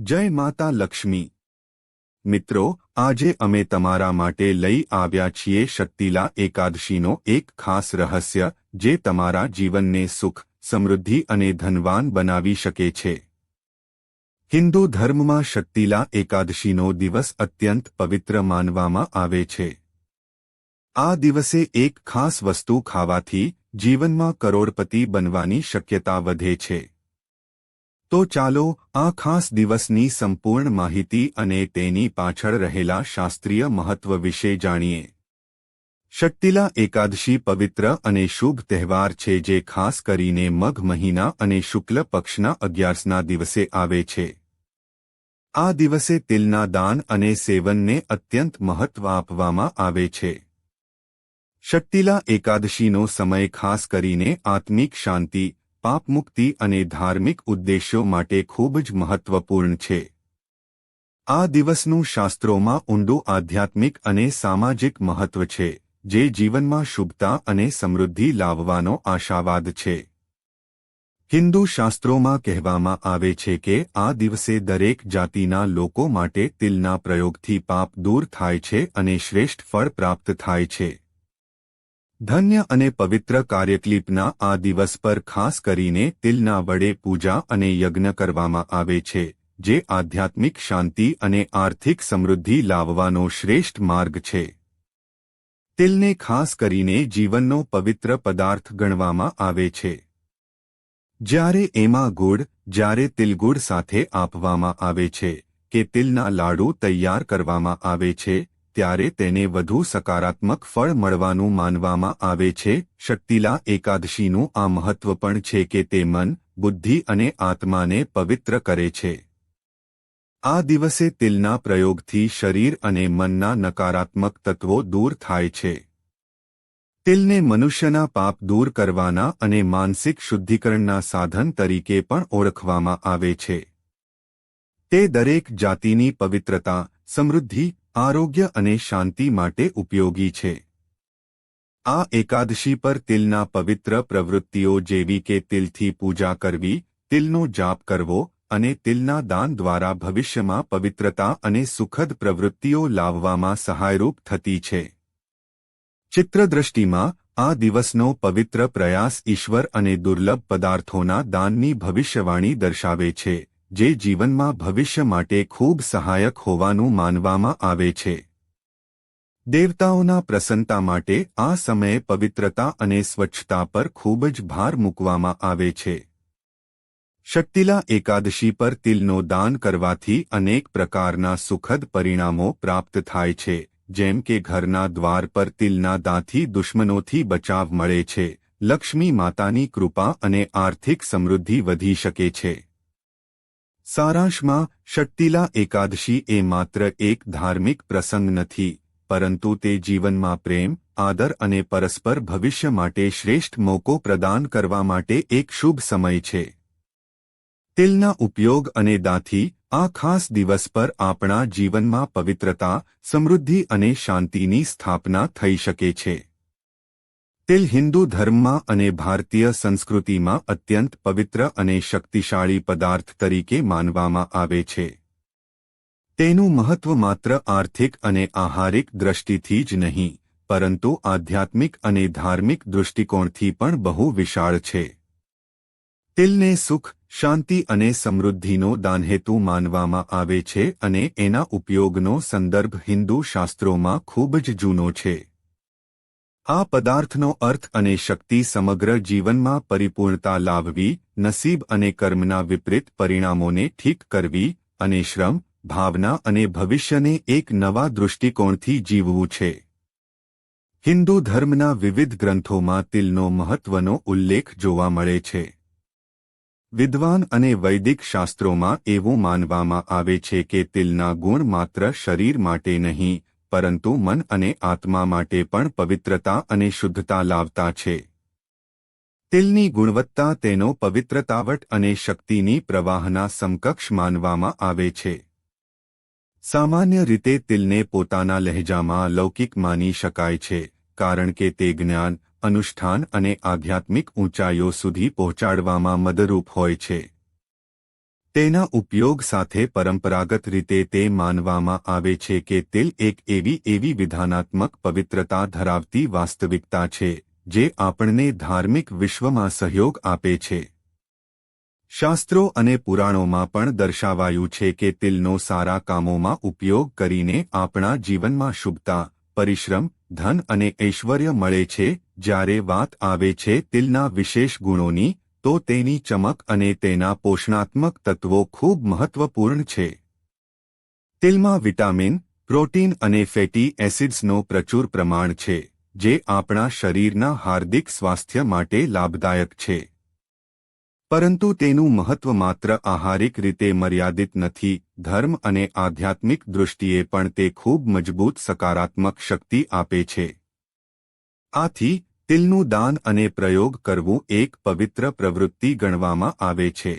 જય માતા લક્ષ્મી. મિત્રો, આજે અમે તમારા માટે લઈ આવ્યા છીએ શક્તિલા એકાદશીનો એક ખાસ રહસ્ય, જે તમારા જીવનને સુખ, સમૃદ્ધિ અને ધનવાન બનાવી શકે છે. હિન્દુ ધર્મમાં શક્તિલા એકાદશીનો દિવસ અત્યંત પવિત્ર માનવામાં આવે છે. આ દિવસે એક ખાસ વસ્તુ ખાવાથી જીવનમાં કરોડપતિ બનવાની શક્યતા વધે છે. તો ચાલો આ ખાસ દિવસની સંપૂર્ણ માહિતી અને તેની પાછળ રહેલા શાસ્ત્રીય મહત્વ વિશે જાણીએ. શક્તિલા એકાદશી પવિત્ર અને શુભ તહેવાર છે જે ખાસ કરીને મઘ મહિના અને શુક્લ પક્ષના અગિયારસના દિવસે આવે છે. આ દિવસે તિલના દાન અને સેવનને અત્યંત મહત્વ આપવામાં આવે છે. શક્તિલા એકાદશીનો સમય ખાસ કરીને આત્મિક શાંતિ પાપમુક્તિ અને ધાર્મિક ઉદ્દેશ્યો માટે ખૂબ જ મહત્વપૂર્ણ છે. આ દિવસનું શાસ્ત્રોમાં ઊંડું આધ્યાત્મિક અને સામાજિક મહત્વ છે, જે જીવનમાં શુભતા અને સમૃદ્ધિ લાવવાનો આશાવાદ છે. હિન્દુ શાસ્ત્રોમાં કહેવામાં આવે છે કે આ દિવસે દરેક જાતિના લોકો માટે તિલના પ્રયોગથી પાપ દૂર થાય છે અને શ્રેષ્ઠ ફળ પ્રાપ્ત થાય છે. ધન્ય અને પવિત્ર કાર્યક્લિપના આ દિવસ પર ખાસ કરીને તિલના વડે પૂજા અને યજ્ઞ કરવામાં આવે છે, જે આધ્યાત્મિક શાંતિ અને આર્થિક સમૃદ્ધિ લાવવાનો શ્રેષ્ઠ માર્ગ છે. તિલને ખાસ કરીને જીવનનો પવિત્ર પદાર્થ ગણવામાં આવે છે. જ્યારે એમાં ગુડ, જ્યારે તિલગુડ સાથે આપવામાં આવે છે, કે તિલના લાડુ તૈયાર કરવામાં આવે છે ત્યારે તેને વધુ સકારાત્મક ફળ મળવાનું માનવામાં આવે છે. શક્તિલા એકાદશીનું આ મહત્વ પણ છે કે તે મન, બુદ્ધિ અને આત્માને પવિત્ર કરે છે. આ દિવસે તિલના પ્રયોગથી શરીર અને મનના નકારાત્મક તત્વો દૂર થાય છે. તિલને મનુષ્યના પાપ દૂર કરવાના અને માનસિક શુદ્ધિકરણના સાધન તરીકે પણ ઓળખવામાં આવે છે. તે દરેક જાતિની પવિત્રતા સમૃદ્ધિ, આરોગ્ય અને શાંતિ માટે ઉપયોગી છે. આ એકાદશી પર તિલના પવિત્ર પ્રવૃત્તિઓ જેવી કે તિલથી પૂજા કરવી, તિલનો જાપ કરવો અને તિલના દાન દ્વારા ભવિષ્યમાં પવિત્રતા અને સુખદ પ્રવૃત્તિઓ લાવવામાં સહાયરૂપ થતી છે. ચિત્રદ્રષ્ટિમાં, આ દિવસનો પવિત્ર પ્રયાસ ઈશ્વર અને દુર્લભ પદાર્થોના દાનની ભવિષ્યવાણી દર્શાવે છે. જે જીવનમાં ભવિષ્ય માટે ખૂબ સહાયક હોવાનું માનવામાં આવે છે. દેવતાઓના પ્રસન્નતા માટે આ સમયે પવિત્રતા અને સ્વચ્છતા પર ખૂબ જ ભાર મૂકવામાં આવે છે. શક્તિલા એકાદશી પર તિલનો દાન કરવાથી અનેક પ્રકારના સુખદ પરિણામો પ્રાપ્ત થાય છે, જેમ કે ઘરના દ્વાર પર તિલના દાંથી દુશ્મનોથી બચાવ મળે છે, લક્ષ્મી માતાની કૃપા અને આર્થિક સમૃદ્ધિ વધી શકે છે. સારાંશમાં, શક્તિલા એકાદશી એ માત્ર એક ધાર્મિક પ્રસંગ નથી, પરંતુ તે જીવનમાં પ્રેમ, આદર અને પરસ્પર ભવિષ્ય માટે શ્રેષ્ઠ મોકો પ્રદાન કરવા માટે એક શુભ સમય છે. તિલના ઉપયોગ અને દાંથી, આ ખાસ દિવસ પર આપણા જીવનમાં પવિત્રતા, સમૃદ્ધિ અને શાંતિની સ્થાપના થઈ શકે છે. તિલ હિન્દુ ધર્મમાં અને ભારતીય સંસ્કૃતિમાં અત્યંત પવિત્ર અને શક્તિશાળી પદાર્થ તરીકે માનવામાં આવે છે. તેનું મહત્વ માત્ર આર્થિક અને આહારિક દ્રષ્ટિથી જ નહીં, પરંતુ આધ્યાત્મિક અને ધાર્મિક દૃષ્ટિકોણથી પણ બહુ વિશાળ છે. તિલને સુખ, શાંતિ અને સમૃદ્ધિનો દાનહેતુ માનવામાં આવે છે અને એના ઉપયોગનો સંદર્ભ હિન્દુ શાસ્ત્રોમાં ખૂબ જ જૂનો છે. આ પદાર્થનો અર્થ અને શક્તિ સમગ્ર જીવનમાં પરિપૂર્ણતા લાવવી, નસીબ અને કર્મના વિપરીત પરિણામોને ઠીક કરવી અને શ્રમ, ભાવના અને ભવિષ્યને એક નવા દૃષ્ટિકોણથી જીવવું છે. હિન્દુ ધર્મના વિવિધ ગ્રંથોમાં તિલનો મહત્વનો ઉલ્લેખ જોવા મળે છે. વિદ્વાન અને વૈદિક શાસ્ત્રોમાં એવું માનવામાં આવે છે કે તિલના ગુણ માત્ર શરીર માટે નહીં પરંતુ મન અને આત્મા માટે પણ પવિત્રતા અને શુદ્ધતા લાવતા છે. તિલની ગુણવત્તા તેનો પવિત્રતાવટ અને શક્તિની પ્રવાહના સમકક્ષ માનવામાં આવે છે. સામાન્ય રીતે તિલને પોતાના લહેજામાં લૌકિક માની શકાય છે, કારણ કે તે જ્ઞાન, અનુષ્ઠાન અને આધ્યાત્મિક ઊંચાઈઓ સુધી પહોંચાડવામાં મદરૂપ હોય છે. તેના ઉપયોગ સાથે પરંપરાગત રીતે તે માનવામાં આવે છે કે તિલ એક એવી એવી વિધાનાત્મક પવિત્રતા ધરાવતી વાસ્તવિકતા છે, જે આપણને ધાર્મિક વિશ્વમાં સહયોગ આપે છે. શાસ્ત્રો અને પુરાણોમાં પણ દર્શાવાયું છે કે તિલનો સારા કામોમાં ઉપયોગ કરીને આપણા જીવનમાં શુભતા, પરિશ્રમ, ધન અને ઐશ્વર્ય મળે છે, જ્યારે વાત આવે છે તિલના વિશેષ ગુણોની તો તેની ચમક અને તેના પોષણાત્મક તત્વો ખૂબ મહત્વપૂર્ણ છે. તિલમાં વિટામિન, પ્રોટીન અને ફેટી એસિડ્સનો પ્રચુર પ્રમાણ છે, જે આપણા શરીરના હાર્દિક સ્વાસ્થ્ય માટે લાભદાયક છે. પરંતુ તેનું મહત્વ માત્ર આહારિક રીતે મર્યાદિત નથી, ધર્મ અને આધ્યાત્મિક દૃષ્ટિએ પણ તે ખૂબ મજબૂત સકારાત્મક શક્તિ આપે છે. આથી તિલનું દાન અને પ્રયોગ કરવું એક પવિત્ર પ્રવૃત્તિ ગણવામાં આવે છે.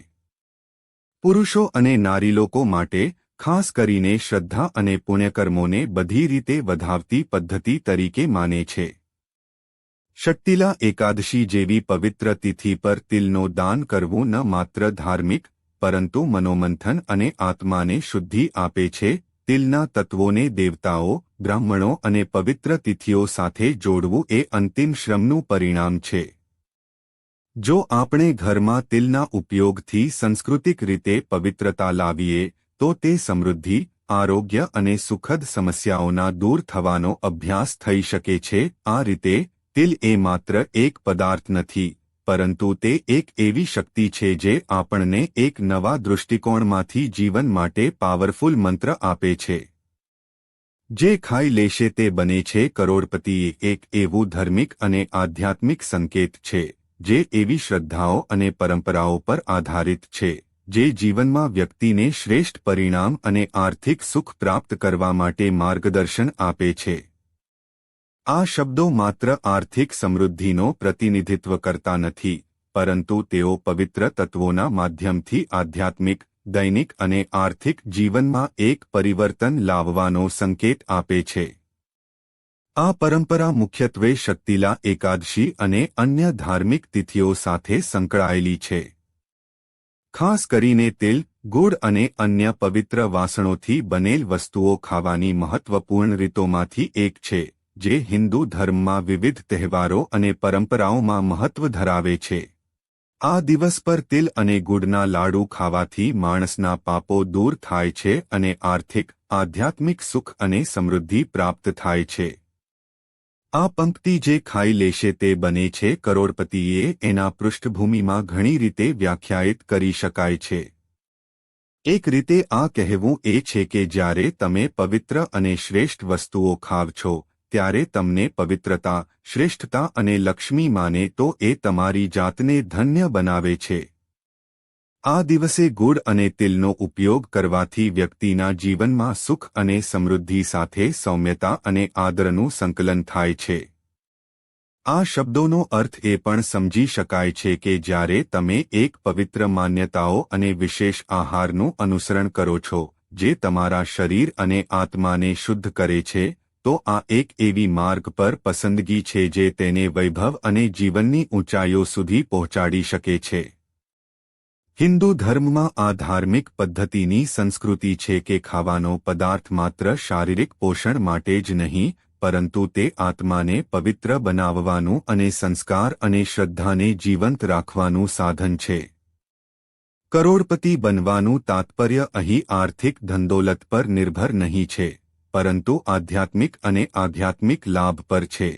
પુરુષો અને નારી લોકો માટે, ખાસ કરીને શ્રદ્ધા અને પુણ્યકર્મોને બધી રીતે વધાવતી પદ્ધતિ તરીકે માને છે. શક્તિલા એકાદશી જેવી પવિત્ર તિથિ પર તિલનો દાન કરવું ન માત્ર ધાર્મિક, પરંતુ મનોમંથન અને આત્માને શુદ્ધિ આપે છે તિલના તત્વોને દેવતાઓ, બ્રાહ્મણો અને પવિત્ર તિથિઓ સાથે જોડવું એ અંતિમ શ્રમનું પરિણામ છે. જો આપણે ઘરમાં તિલના ઉપયોગથી સાંસ્કૃતિક રીતે પવિત્રતા લાવીએ, તો તે સમૃદ્ધિ, આરોગ્ય અને સુખદ સમસ્યાઓના દૂર થવાનો અભ્યાસ થઈ શકે છે. આ રીતે તિલ એ માત્ર એક પદાર્થ નથી પરંતુ તે એક એવી શક્તિ છે જે આપણને એક નવા દૃષ્ટિકોણમાંથી જીવન માટે પાવરફુલ મંત્ર આપે છે. જે ખાઈ લેશે તે બને છે કરોડપતિ એક એવું ધાર્મિક અને આધ્યાત્મિક સંકેત છે, જે એવી શ્રદ્ધાઓ અને પરંપરાઓ પર આધારિત છે, જે જીવનમાં વ્યક્તિને શ્રેષ્ઠ પરિણામ અને આર્થિક સુખ પ્રાપ્ત કરવા માટે માર્ગદર્શન આપે છે. આ શબ્દો માત્ર આર્થિક સમૃદ્ધિનો પ્રતિનિધિત્વ કરતા નથી, પરંતુ તેઓ પવિત્ર તત્વોના માધ્યમથી આધ્યાત્મિક, દૈનિક અને આર્થિક જીવનમાં એક પરિવર્તન લાવવાનો સંકેત આપે છે. આ પરંપરા મુખ્યત્વે શક્તિલા એકાદશી અને અન્ય ધાર્મિક તિથિઓ સાથે સંકળાયેલી છે. ખાસ કરીને તેલ, ગુડ અને અન્ય પવિત્ર વાસણોથી બનેલ વસ્તુઓ ખાવાની મહત્વપૂર્ણ રીતોમાંથી એક છે. જે હિન્દુ ધર્મમાં વિવિધ તહેવારો અને પરંપરાઓમાં મહત્વ ધરાવે છે. આ દિવસ પર તિલ અને ગુડના લાડુ ખાવાથી માણસના પાપો દૂર થાય છે અને આર્થિક, આધ્યાત્મિક સુખ અને સમૃદ્ધિ પ્રાપ્ત થાય છે. આ પંક્તિ જે ખાઈ લેશે તે બને છે કરોડપતિએ એના પૃષ્ઠભૂમિમાં ઘણી રીતે વ્યાખ્યાયિત કરી શકાય છે. એક રીતે આ કહેવું એ છે કે જ્યારે તમે પવિત્ર અને શ્રેષ્ઠ વસ્તુઓ ખાવ છો ત્યારે તમને પવિત્રતા, શ્રેષ્ઠતા અને લક્ષ્મી માને તો એ તમારી જાતને ધન્ય બનાવે છે. આ દિવસે ગુડ અને તિલનો ઉપયોગ કરવાથી વ્યક્તિના જીવનમાં સુખ અને સમૃદ્ધિ સાથે સૌમ્યતા અને આદરનું સંકલન થાય છે. આ શબ્દોનો અર્થ એ પણ સમજી શકાય છે કે જ્યારે તમે એક પવિત્ર માન્યતાઓ અને વિશેષ આહારનું અનુસરણ કરો છો, જે તમારા શરીર અને આત્માને શુદ્ધ કરે છે તો આ એક એવી માર્ગ પર પસંદગી છે જે તેને વૈભવ અને જીવનની ઊંચાઈઓ સુધી પહોંચાડી શકે છે. હિન્દુ ધર્મમાં આ ધાર્મિક પદ્ધતિની સંસ્કૃતિ છે કે ખાવાનો પદાર્થ માત્ર શારીરિક પોષણ માટે જ નહીં, પરંતુ તે આત્માને પવિત્ર બનાવવાનું અને સંસ્કાર અને શ્રદ્ધાને જીવંત રાખવાનું સાધન છે. કરોડપતિ બનવાનું તાત્પર્ય અહીં આર્થિક ધંદોલત પર નિર્ભર નહીં છે. પરંતુ આધ્યાત્મિક અને આધ્યાત્મિક લાભ પર છે.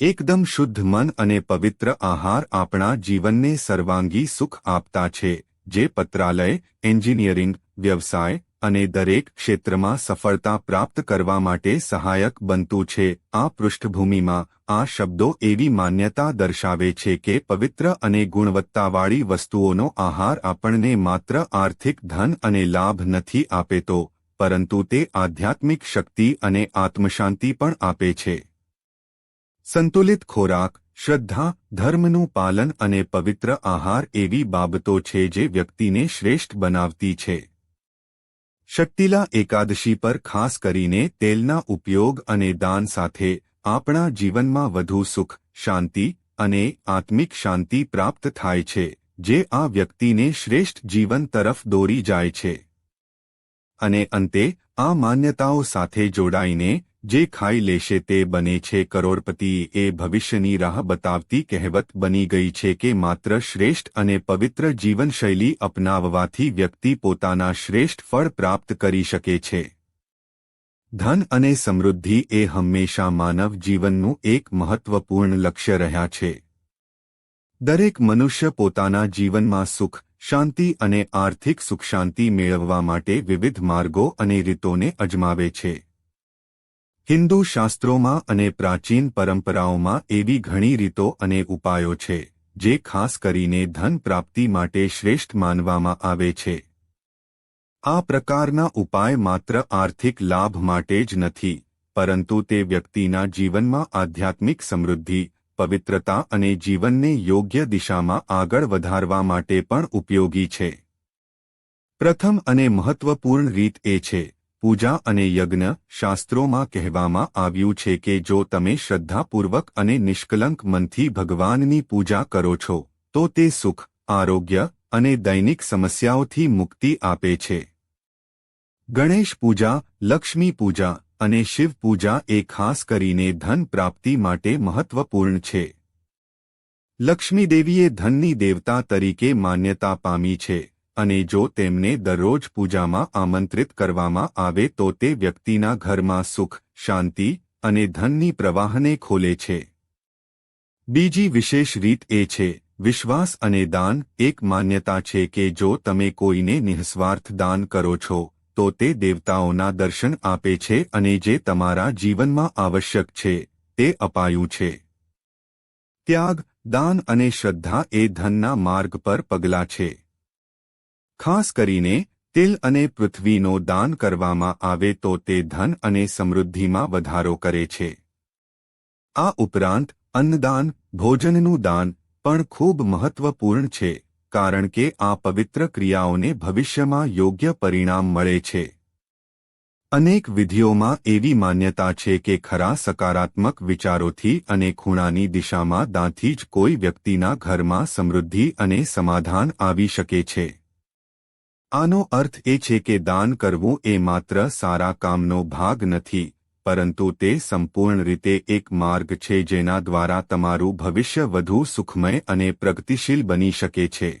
એકદમ શુદ્ધ મન અને પવિત્ર આહાર આપણા જીવનને સર્વાંગી સુખ આપતા છે, જે પત્રાલય, એન્જિનિયરિંગ, વ્યવસાય અને દરેક ક્ષેત્રમાં સફળતા પ્રાપ્ત કરવા માટે સહાયક બનતું છે. આ પૃષ્ઠભૂમિમાં આ શબ્દો એવી માન્યતા દર્શાવે છે કે પવિત્ર અને ગુણવત્તાવાળી વસ્તુઓનો આહાર આપણને માત્ર આર્થિક ધન અને લાભ નથી આપેતો પરંતુ તે આધ્યાત્મિક શક્તિ અને આત્મશાંતિ પણ આપે છે. સંતુલિત ખોરાક, શ્રદ્ધા, ધર્મનું પાલન અને પવિત્ર આહાર એવી બાબતો છે જે વ્યક્તિને શ્રેષ્ઠ બનાવતી છે. શક્તિલા એકાદશી પર ખાસ કરીને તેલના ઉપયોગ અને દાન સાથે આપણા જીવનમાં વધુ સુખ, શાંતિ અને આત્મિક શાંતિ પ્રાપ્ત થાય છે, જે આ વ્યક્તિને શ્રેષ્ઠ જીવન તરફ દોરી જાય છે. અને અંતે, આ માન્યતાઓ સાથે જોડાઈને, જે ખાઈ લેશે તે બને છે કરોડપતિ એ ભવિષ્યની રાહ બતાવતી કહેવત બની ગઈ છે કે માત્ર શ્રેષ્ઠ અને પવિત્ર જીવનશૈલી અપનાવવાથી વ્યક્તિ પોતાના શ્રેષ્ઠ ફળ પ્રાપ્ત કરી શકે છે. ધન અને સમૃદ્ધિ એ હંમેશા માનવ જીવનનું એક મહત્વપૂર્ણ લક્ષ્ય રહ્યા છે. દરેક મનુષ્ય પોતાના જીવનમાં સુખ શાંતિ અને આર્થિક સુખશાંતિ મેળવવા માટે વિવિધ માર્ગો અને રીતોને અજમાવે છે. હિન્દુ શાસ્ત્રોમાં અને પ્રાચીન પરંપરાઓમાં એવી ઘણી રીતો અને ઉપાયો છે, જે ખાસ કરીને ધન પ્રાપ્તિ માટે શ્રેષ્ઠ માનવામાં આવે છે. આ પ્રકારના ઉપાય માત્ર આર્થિક લાભ માટે જ નથી, પરંતુ તે વ્યક્તિના જીવનમાં આધ્યાત્મિક સમૃદ્ધિ પવિત્રતા અને જીવનને યોગ્ય દિશામાં આગળ વધારવા માટે પણ ઉપયોગી છે. પ્રથમ અને મહત્વપૂર્ણ રીત એ છે, પૂજા અને યજ્ઞ શાસ્ત્રોમાં કહેવામાં આવ્યું છે કે જો તમે શ્રદ્ધાપૂર્વક અને નિષ્કલંક મનથી ભગવાનની પૂજા કરો છો, તો તે સુખ, આરોગ્ય અને દૈનિક સમસ્યાઓથી મુક્તિ આપે છે. ગણેશ પૂજા, લક્ષ્મી પૂજા અને શિવ પૂજા એ ખાસ કરીને ધન પ્રાપ્તિ માટે મહત્વપૂર્ણ છે. લક્ષ્મીદેવીએ ધનની દેવતા તરીકે માન્યતા પામી છે અને જો તેમને દરરોજ પૂજામાં આમંત્રિત કરવામાં આવે તો તે વ્યક્તિના ઘરમાં સુખ, શાંતિ અને ધનની પ્રવાહને ખોલે છે. બીજી વિશેષ રીત એ છે, વિશ્વાસ અને દાન એક માન્યતા છે કે જો તમે કોઈને નિઃસ્વાર્થ દાન કરો છો તો તે દેવતાઓના દર્શન આપે છે અને જે તમારા જીવનમાં આવશ્યક છે, તે અપાયું છે. ત્યાગ, દાન અને શ્રદ્ધા એ ધનના માર્ગ પર પગલાં છે. ખાસ કરીને, તિલ અને પૃથ્વીનો દાન કરવામાં આવે તો તે ધન અને સમૃદ્ધિમાં વધારો કરે છે. આ ઉપરાંત, અન્નદાન, ભોજનનું દાન પણ ખૂબ મહત્વપૂર્ણ છે. કારણ કે આ પવિત્ર ક્રિયાઓને ભવિષ્યમાં યોગ્ય પરિણામ મળે છે. અનેક વિધિઓમાં એવી માન્યતા છે કે ખરા સકારાત્મક વિચારોથી અને ખૂણાની દિશામાં દાંથી જ કોઈ વ્યક્તિના ઘરમાં સમૃદ્ધિ અને સમાધાન આવી શકે છે. આનો અર્થ એ છે કે દાન કરવું એ માત્ર સારા કામનો ભાગ નથી. પરંતુ તે સંપૂર્ણ રીતે એક માર્ગ છે જેના દ્વારા તમારું ભવિષ્ય વધુ સુખમય અને પ્રગતિશીલ બની શકે છે.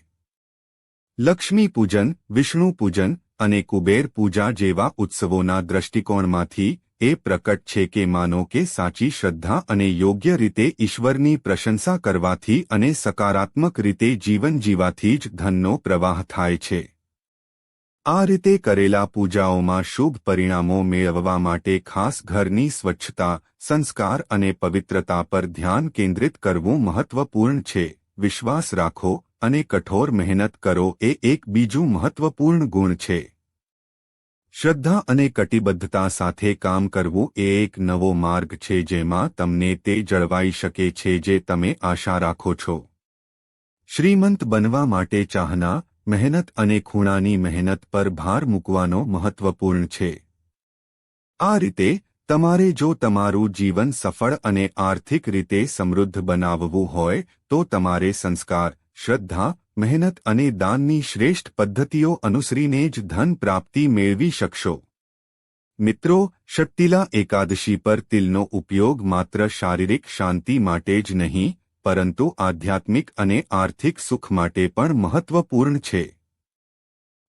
લક્ષ્મી પૂજન, વિષ્ણુ પૂજન અને કુબેર પૂજા જેવા ઉત્સવોના દ્રષ્ટિકોણમાંથી એ પ્રકટ છે કે માનો કે સાચી શ્રદ્ધા અને યોગ્ય રીતે ઈશ્વરની પ્રશંસા કરવાથી અને સકારાત્મક રીતે જીવન જીવાથી જ ધનનો પ્રવાહ થાય છે. આ રીતે કરેલા પૂજાઓમાં શુભ પરિણામો મેળવવા માટે ખાસ ઘરની સ્વચ્છતા, સંસ્કાર અને પવિત્રતા પર ધ્યાન કેન્દ્રિત કરવું મહત્વપૂર્ણ છે. વિશ્વાસ રાખો અને કઠોર મહેનત કરો એ એક બીજું મહત્વપૂર્ણ ગુણ છે. શ્રદ્ધા અને કટિબદ્ધતા સાથે કામ કરવું એ એક નવો માર્ગ છે જેમાં તમને તે જળવાઈ શકે છે જે તમે આશા રાખો છો. શ્રીમંત બનવા માટે ચાહના મહેનત અને ખૂણાની મહેનત પર ભાર મૂકવાનો મહત્વપૂર્ણ છે. આ રીતે, તમારે જો તમારું જીવન સફળ અને આર્થિક રીતે સમૃદ્ધ બનાવવું હોય, તો તમારે સંસ્કાર, શ્રદ્ધા, મહેનત અને દાનની શ્રેષ્ઠ પદ્ધતિઓ અનુસરીને જ ધન પ્રાપ્તિ મેળવી શકશો. મિત્રો, શક્તિલા એકાદશી પર તિલનો ઉપયોગ માત્ર શારીરિક શાંતિ માટે જ નહીં પરંતુ આધ્યાત્મિક અને આર્થિક સુખ માટે પણ મહત્વપૂર્ણ છે.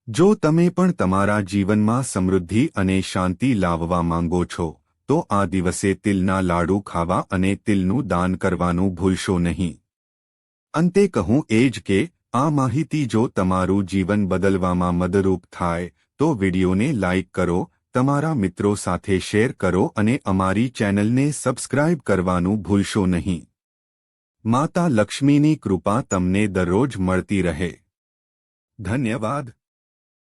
જો તમે પણ તમારા જીવનમાં સમૃદ્ધિ અને શાંતિ લાવવા માંગો છો, તો આ દિવસે તિલના લાડુ ખાવા અને તિલનું દાન કરવાનું ભૂલશો નહીં. અંતે કહું એ જ કે, આ માહિતી જો તમારું જીવન બદલવામાં મદરૂપ થાય, તો વિડીયોને લાઇક કરો, તમારા મિત્રો સાથે શેર કરો અને અમારી ચેનલને સબસ્ક્રાઇબ કરવાનું ભૂલશો નહીં. માતા લક્ષ્મીની કૃપા તમને દરરોજ મળતી રહે. ધન્યવાદ.